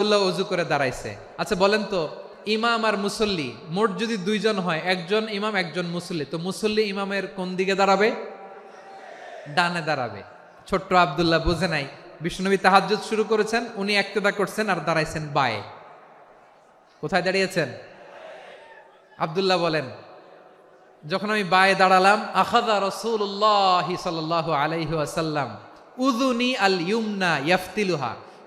আব্দুল্লাহ অজু করে দাঁড়াইছে। আচ্ছা বলেন তো, ইমাম আর মুসল্লি, মোট যদি দুইজন হয়, একজন ইমাম, একজন মুসল্লি, তো মুসল্লি ইমামের কোন দিকে দাঁড়াবে? ডানে দাঁড়াবে। ছোট্ট আব্দুল্লাহ বুঝে নাই। বিষ্ণুনবী তাহাজ্জুদ শুরু করেছেন, উনি একতেদা করছেন আর দাঁড়াইছেন বায়ে। কোথায় দাঁড়িয়েছেন? আব্দুল্লাহ বলেন, যখন আমি বায়ে দাঁড়ালাম আখাদা রসুল্লাহ সাল্লাহ আলাইহি আসাল্লাম উদুনি আল ইউমনা ইয়াফতিলুহা।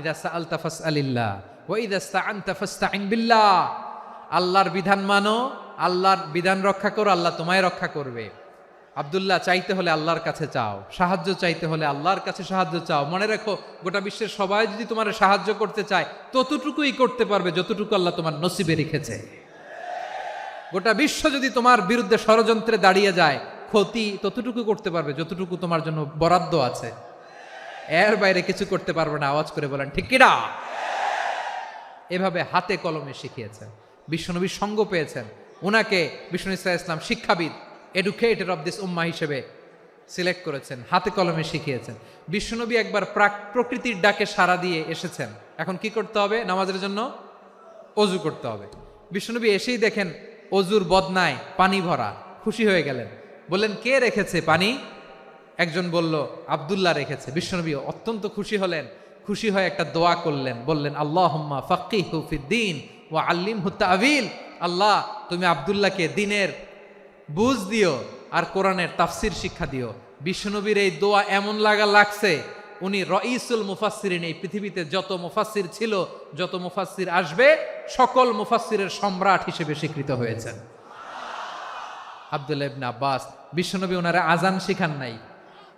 ইদা সাআলতা ফাসআলিল্লাহ, ওয়া ইদা ইসতাআনতা ফাসতাইন বিল্লাহ। আল্লাহর বিধান মানো, আল্লাহর বিধান রক্ষা করো, আল্লাহ তোমায় রক্ষা করবে। আব্দুল্লাহ, চাইতে হলে আল্লাহর কাছে চাও। সাহায্য চাইতে হলে আল্লাহর কাছে সাহায্য চাও। মনে রেখো, গোটা বিশ্বের সবাই যদি তোমার সাহায্য করতে চায়, ততটুকুই করতে পারবে যতটুকু আল্লাহ তোমার নসিবে রেখেছে। গোটা বিশ্ব যদি তোমার বিরুদ্ধে ষড়যন্ত্রে দাঁড়িয়ে যায়, ক্ষতি ততটুকু করতে পারবে যতটুকু তোমার জন্য বরাদ্দ আছে। এর বাইরে কিছু করতে পারবে না, আওয়াজ করে বলেন, ঠিক কিনা? এভাবে হাতে কলমে শিখিয়েছেন বিশ্বনবীর সঙ্গ পেয়েছেন। ওনাকে বিষ্ণু ইসা ইসলাম শিক্ষাবিদ এডুকেটেড অফ দিস উম্মা হিসেবে সিলেক্ট করেছেন, হাতে কলমে শিখিয়েছেন। বিশ্বনবী একবার প্রাক প্রকৃতির ডাকে সাড়া দিয়ে এসেছেন। এখন কি করতে হবে? নামাজের জন্য অজু করতে হবে। বিশ্বনবী এসেই দেখেন অজুর বদনায় পানি ভরা, খুশি হয়ে গেলেন। বললেন, কে রেখেছে পানি? একজন বলল, আবদুল্লাহ রেখেছে। বিশ্বনবী অত্যন্ত খুশি হলেন। খুশি হয়ে একটা দোয়া করলেন, বললেন আল্লাহ হুম্মা ফাক্কি হুফিদ্দিন ও আল্লিম হুত্তাবিল আল্লাহ, তুমি আবদুল্লাহকে দিনের বুঝ দিও আর কোরআনের তাফসির শিক্ষা দিও। বিশ্বনবীর এই দোয়া এমন লাগা লাগছে, উনি রঈসুল মুফাসসিরিন, এই পৃথিবীতে যত মুফাসসির ছিল, যত মুফাসসির আসবে, সকল মুফাসসিরের সম্রাট হিসেবে স্বীকৃত হয়েছেন। আব্দুল্লাহ ইবনে আব্বাস, বিশ্বনবী ওনারা আজান শিখান নাই।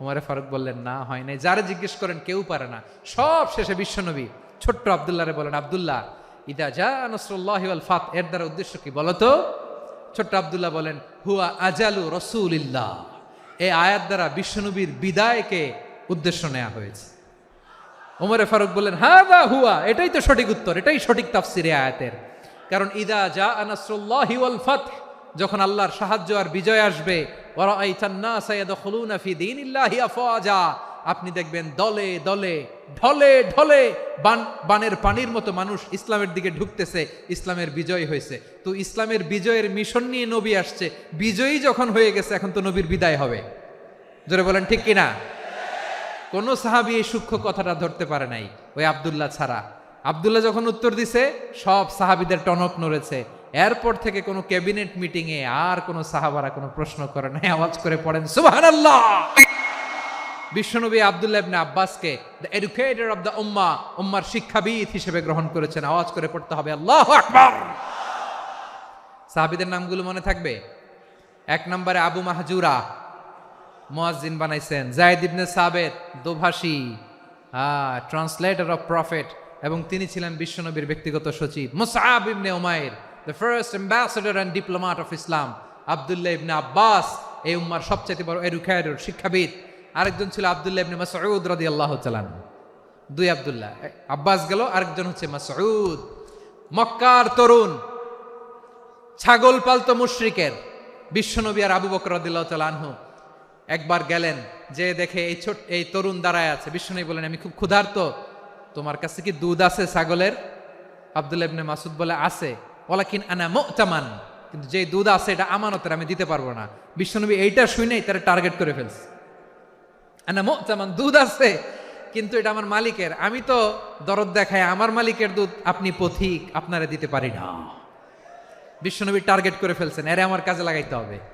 উমরে ফারুক বললেন, না, হয় নাই। যারা জিজ্ঞেস করেন, কেউ পারে না। সব শেষে বিশ্বনবী ছোট্ট আবদুল্লাহরে বলেন, আবদুল্লাহ, ইদা যা নসরুল্লাহ ফাত। এর দ্বারা উদ্দেশ্য কি বলতো? ছোট্ট আবদুল্লাহ বলেন, হুয়া আজালু রসুলিল্লাহ। এই আয়াত দ্বারা বিশ্বনবীর বিদায়কে উদ্দেশ্য নেওয়া হয়েছে। ওমরে ফারুক বললেন হ্যাঁ দা হুয়া। এটাই তো সঠিক উত্তর, এটাই সঠিক তাফসিরে আয়াতের। কারণ, ইদা যা ওয়াল ফাত। যখন আল্লাহর সাহায্য আর বিজয় আসবে আপনি দেখবেন দলে দলে, ঢলে ঢলে বান, বানের পানির মতো মানুষ ইসলামের দিকে ঢুকতেছে, ইসলামের বিজয় হয়েছে। তো ইসলামের বিজয়ের মিশন নিয়ে নবী আসছে, বিজয়ী যখন হয়ে গেছে, এখন তো নবীর বিদায় হবে। জোরে বলেন, ঠিক কিনা? কোন সাহাবি এই সূক্ষ্ম কথাটা ধরতে পারে নাই, ওই আবদুল্লাহ ছাড়া। আবদুল্লাহ যখন উত্তর দিছে, সব সাহাবিদের টনক নড়েছে। এরপর থেকে কোনো ক্যাবিনেট মিটিং এ আর কোনো সাহাবারা কোনো প্রশ্ন করে নাই, আওয়াজ করে পড়েন, সুবহানাল্লাহ! বিশ্বনবী আব্দুল্লাহ ইবনে আব্বাসকে দ্য এডুকেটর অফ দ্য উম্মা উম্মার শিক্ষাবিদ হিসেবে গ্রহণ করেছেন। আওয়াজ করে পড়তে হবে, আল্লাহ আকবার! সাহাবীদের নামগুলো মনে থাকবে? এক নম্বরে আবু মাহজুরা, মুয়াজ্জিন বানাইছেন। জায়েদ ইবনে সাবেত, দোভাষী হ্যাঁ ট্রান্সলেটর অফ প্রফেট। এবং তিনি ছিলেন বিশ্বনবীর ব্যক্তিগত সচিব। Musab Ibne Umair the first ambassador and diplomat of Islam Abdullah Ibne Abbas, এই উম্মার সবচেয়ে বড় এডুকেটর শিক্ষাবিদ। আরেকজন ছিল আবদুল্লাহ ইবনে মাসউদ রাদি আল্লাহ তাআলা দুই আবদুল্লাহ আব্বাস গেল, আরেকজন হচ্ছে মাসউদ। মক্কার তরুণ, ছাগল পালতো মুশরিকের, বিশ্বনবী আর আবু বকর রাদিল্লাহ আনহু। একবার গেলেন যে দেখে এই ছোট, এই তরুণ দাঁড়ায় আছে। বিশ্বনবী বলেন আমি খুব ক্ষুধার্ত তোমার কাছে কি দুধ আছে ছাগলের? আব্দুল ইবনে মাসুদ বলে, আছে। ওলাকিন আনা মুতামান। কিন্তু যে দুধ আছে, এটা আমানতের, আমি দিতে পারব না। বিশ্বনবী এইটা শুনেই তারা টার্গেট করে ফেলছে। আনা মুতামান, দুধ আছে, কিন্তু এটা আমার মালিকের। আমি তো দরদ দেখাই, আমার মালিকের দুধ আপনি পথিক, আপনারা দিতে পারি না। বিশ্বনবী টার্গেট করে ফেলছেন, এরে আমার কাজে লাগাইতে হবে।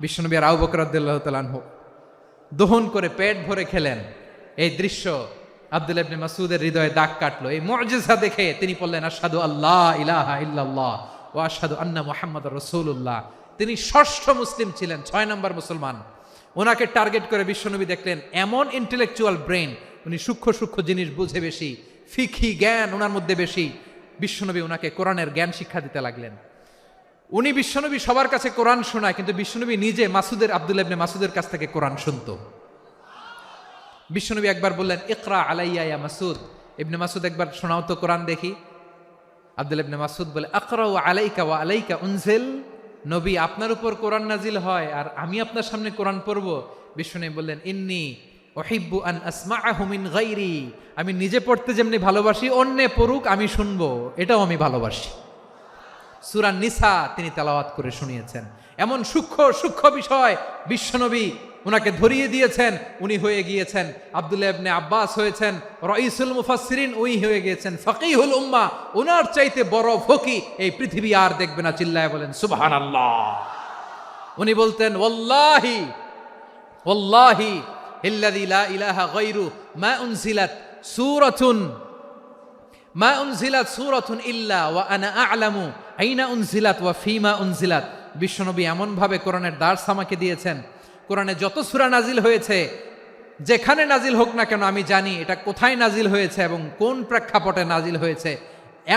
বিশ্বনবী আর আবু বকর রাদিয়াল্লাহু তাআলা আনহু দহন করে পেট ভরে খেলেন। এই দৃশ্য আব্দুল ইবনে মাসুদের হৃদয়ে দাগ কাটলো। এই মুজিজা দেখে তিনি বললেন, আশহাদু আল্লাহ ইলাহা ইল্লাল্লাহ ওয়া আশহাদু আন্না মুহাম্মাদুর রাসূলুল্লাহ। তিনি ষষ্ঠ মুসলিম ছিলেন, ছয় নম্বর মুসলমান। ওনাকে টার্গেট করে বিশ্বনবী দেখলেন, এমন ইন্টেলেকচুয়াল ব্রেন উনি সূক্ষ্ম সূক্ষ্ম জিনিস বুঝে বেশি ফিকি জ্ঞান ওনার মধ্যে বেশি। বিশ্বনবী ওনাকে কোরআনের জ্ঞান শিক্ষা দিতে লাগলেন। উনি বিশ্বনবী সবার কাছে কোরআন শোনায়, কিন্তু বিশ্বনবী নিজে মাসুদের আব্দুল ইবনে মাসুদের কাছ থেকে কোরআন শুনতো। বিশ্বনবী একবার বললেন, ইকরা আলাইয়া ইয়া মাসুদ। ইবনে মাসুদ একবার শোনাও তো কোরআন দেখি। আব্দুল ইবনে মাসুদ বলে, আকরাউ আলাইকা ওয়া আলাইকা উনজেল। নবী, আপনার উপর কোরআন নাজিল হয় আর আমি আপনার সামনে কোরআন পড়ব। বিশ্বনবী বললেন, ইন্নি ওহিব্বু আন আসমাআহু মিন গাইরি আমি নিজে পড়তে যেমনি ভালোবাসি, অন্যে পড়ুক, আমি শুনব। এটাও আমি ভালোবাসি। সুরা নিসা তিনি তেলাওয়াত করে শুনিয়েছেন। এমন সূক্ষ্ম সূক্ষ্ম বিষয় বিশ্বনবী উনাকে ধরিয়ে দিয়েছেন, উনি হয়ে গিয়েছেন, আব্দুল্লাহ ইবনে আব্বাস হয়েছেন, রইসুল মুফাসসিরিন উই হয়ে গিয়েছেন, ফকিহুল উম্মা, উনার চাইতে বড় ফকি এই পৃথিবী আর দেখবে না, চিল্লায় বলেন, সুবহানাল্লাহ। উনি বলতেন, ওয়াল্লাহি ওয়াল্লাহি ইল্লাযী লা ইলাহা গায়রু মা উনজিলাত সূরাতুন মা উনজিলাত সূরাতুন ইল্লা ওয়া আনা আ'লামু। আইনা উনজিলাত ওয়া ফিমা উনজিলাত। বিশ্বনবী এমন ভাবে কোরআনের দার্স আমাকে দিয়েছেন। কোরআনে যত সূরা নাজিল হয়েছে, যেখানে নাজিল হোক না কেন আমি জানি এটা কোথায় নাজিল হয়েছে এবং কোন প্রেক্ষাপটে নাজিল হয়েছে।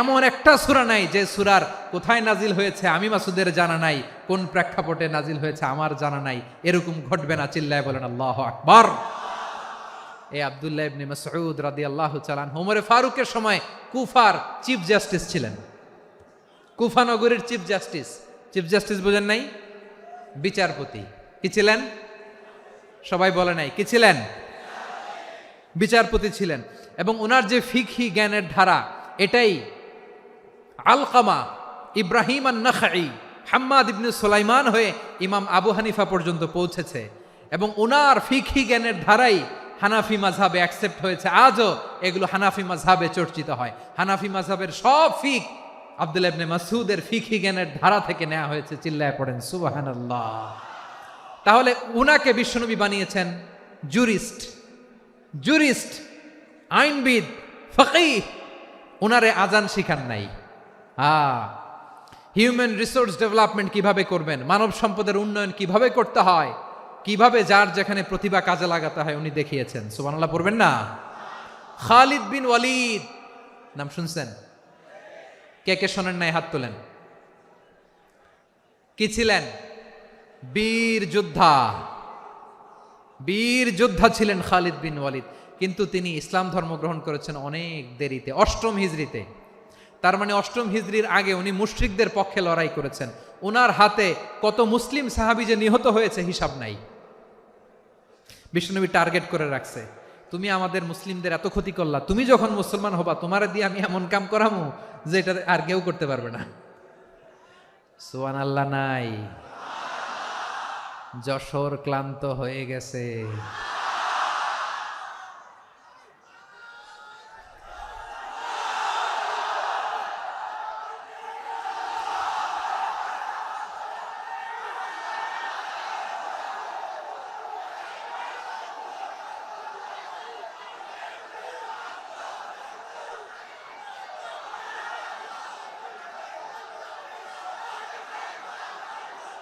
এমন একটা সূরা নাই যে সুরার কোথায় নাজিল হয়েছে আমি মাসুদের জানা নাই, কোন প্রেক্ষাপটে নাজিল হয়েছে আমার জানা নাই। এরকম ঘটবে না চিল্লায় বলেন আল্লাহ আকবার। এই আবদুল্লাহ ইবনে মাসউদ রাদিয়াল্লাহু তাআলা আনহু। ওমরে ফারুকের সময় কুফার চিফ জাস্টিস ছিলেন। কুফা নগরীর চিফ জাস্টিস। চিফ জাস্টিস বোঝেন নাই? বিচারপতি। কি ছিলেন? সবাই বলে নাই। কি ছিলেন? বিচারপতি ছিলেন। এবং ওনার যে ফিকহি জ্ঞানের ধারা, এটাই আলকামা ইব্রাহিম আন নখাই হাম্মাদ ইবনে সুলাইমান হয়ে ইমাম আবু হানিফা পর্যন্ত পৌঁছেছে। এবং ওনার ফিকহি জ্ঞানের ধারাই হানাফি মাঝহাবে অ্যাকসেপ্ট হয়েছে। আজও এগুলো হানাফি মাঝহাবে চর্চিত হয়। হানাফি মাঝহাবের সব ফিক আব্দুল ইবনে মাসুদের ফিকহি জ্ঞানের ধারা থেকে নেওয়া হয়েছে, চিল্লায় পড়েন, সুবহানাল্লাহ। তাহলে উনাকে বিশ্বনবী বানিয়েছেন জুরিস্ট জুরিস্ট আইনবিদ ফকি ওনারে আজান শিখান নাই। হ্যাঁ হিউম্যান রিসোর্স ডেভেলপমেন্ট কীভাবে করবেন? মানব সম্পদের উন্নয়ন কীভাবে করতে হয়? কীভাবে যার যেখানে প্রতিভা কাজে লাগাতে হয় উনি দেখিয়েছেন। সুবহানাল্লাহ, পড়বেন না? খালিদ বিন ওয়ালিদ, নাম শুনছেন? কে কে শোনেন নাই, হাত তোলেন। কি ছিলেন? বীর যোদ্ধা। বীর যোদ্ধা ছিলেন খালিদ বিন ওয়ালিদ। কিন্তু তিনি ইসলাম ধর্ম গ্রহণ করেছেন অনেক দেরিতে, অষ্টম হিজড়িতে। তার মানে অষ্টম হিজড়ির আগে উনি মুশরিকদের পক্ষে লড়াই করেছেন। ওনার হাতে কত মুসলিম সাহাবি যে নিহত হয়েছে হিসাব নাই। বিষ্ণুনবী টার্গেট করে রাখছে, তুমি আমাদের মুসলিমদের এত ক্ষতি করলা, তুমি যখন মুসলমান হবা, তোমার দিয়ে আমি এমন কাম করামো যে এটা আর কেউ করতে পারবে না। সোয়ান আল্লাহ নাই। যশোর ক্লান্ত হয়ে গেছে।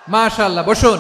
মাশাআল্লাহ বসুন।